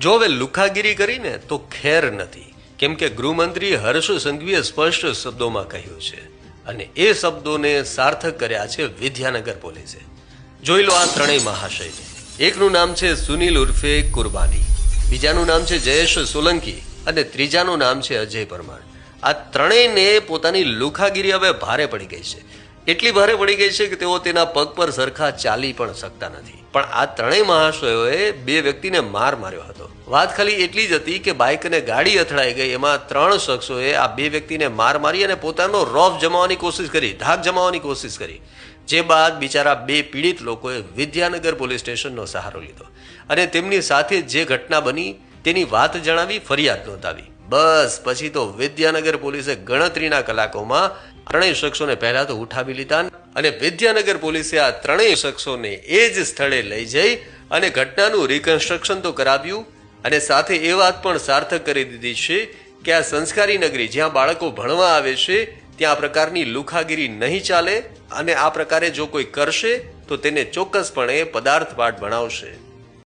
જો હવે લુખાગીરી કરીને તો ખેર નથી. કેમ કે ગૃહમંત્રી હર્ષ સંઘવીએ સ્પષ્ટ શબ્દોમાં કહ્યું છે અને એ શબ્દોને સાર્થક કર્યા છે વિદ્યાનગર પોલીસે. જોઈ લો આ ત્રણેય મહાશયને. એકનું નામ છે સુનિલ ઉર્ફે કુરબાની. બીજાનું નામ છે જયેશ સોલંકી અને ત્રીજાનું નામ છે અજય પરમાર. આ ત્રણેયને પોતાની લુખાગીરી હવે ભારે પડી ગઈ છે. એટલી ભારે પડી ગઈ છે કે તેઓ તેના પગ પર સરખા ચાલી પણ શકતા નથી. પણ આ ત્રણેય મહાશયોએ બે વ્યક્તિને માર માર્યો હતો. વાત ખાલી એટલી જ હતી કે બાઇક અને ગાડી અથડાઈ ગઈ. એમાં ત્રણ શખ્સોએ આ બે વ્યક્તિને માર મારી અને પોતાનો રોફ જમાવવાની કોશિશ કરી, ધાક જમાવવાની કોશિશ કરી. જે બાદ બિચારા બે પીડિત લોકોએ વિદ્યાનગર પોલીસ સ્ટેશનનો સહારો લીધો અને તેમની સાથે જે ઘટના બની તેની વાત જણાવી, ફરિયાદ નોંધાવી. બસ, પછી તો વિદ્યાનગર પોલીસે ગણતરીના કલાકોમાં ત્રણેય શખ્સોને પહેલા તો ઉઠાવી લીધા અને વિદ્યાનગર પોલીસે આ ત્રણેય શખ્સોને એ જ સ્થળે લઈ જઈ અને ઘટનાનું રિકન્સ્ટ્રક્શન તો કરાવ્યું અને સાથે એ વાત પણ સાર્થક કરી દીધી છે કે આ સંસ્કારી નગરી જ્યાં બાળકો ભણવા આવે છે, ત્યાં આ પ્રકારની લુખાગીરી નહીં ચાલે અને આ પ્રકારે જો કોઈ કરશે, તો તેને ચોક્કસપણે પદાર્થ પાઠ ભણાવશે.